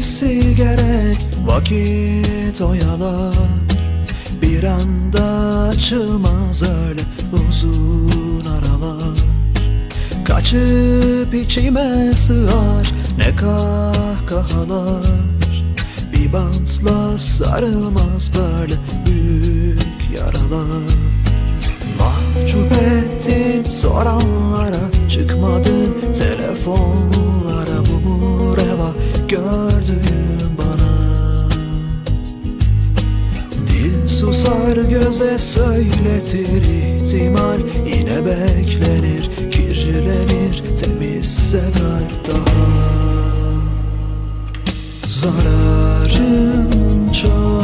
Birisi gerek vakit oyalar Bir anda açılmaz öyle uzun aralar. Kaçıp içime sığar ne kahkahalar. Bir bantla sarılmaz böyle büyük yaralar. Mahcup ettin soranlara Çıkmadın. Telefonlara susar göze söyletir ihtimal. Yine beklenir kirlenir temizse kalp daha. Zararım çok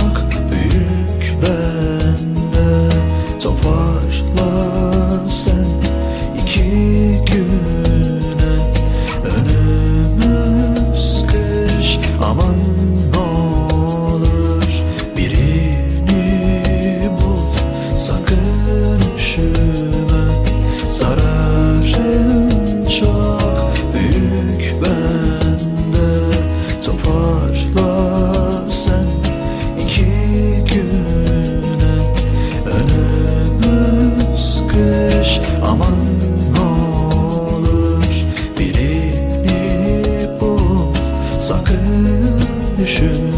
olur Birini bul. Sakın üşüme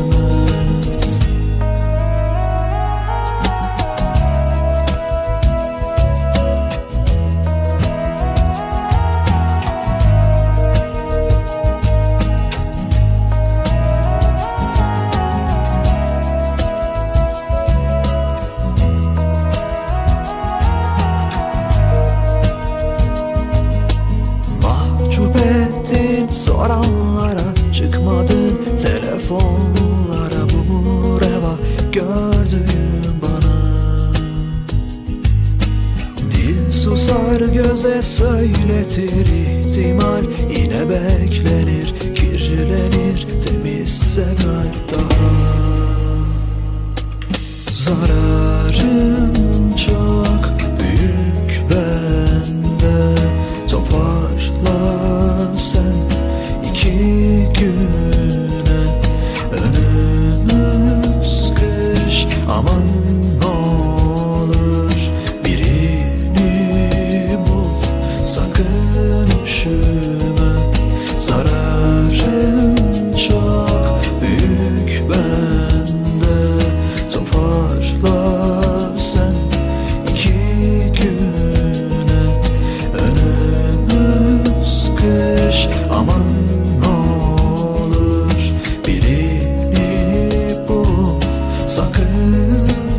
soranlara Çıkmadın telefonlara Bu reva? Gördüğün bana. Dil susar göze söyletir ihtimal. Yine beklenir kirlenir temizse kalp daha. Zararım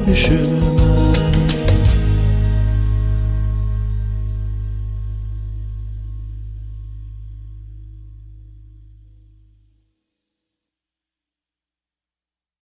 düşün.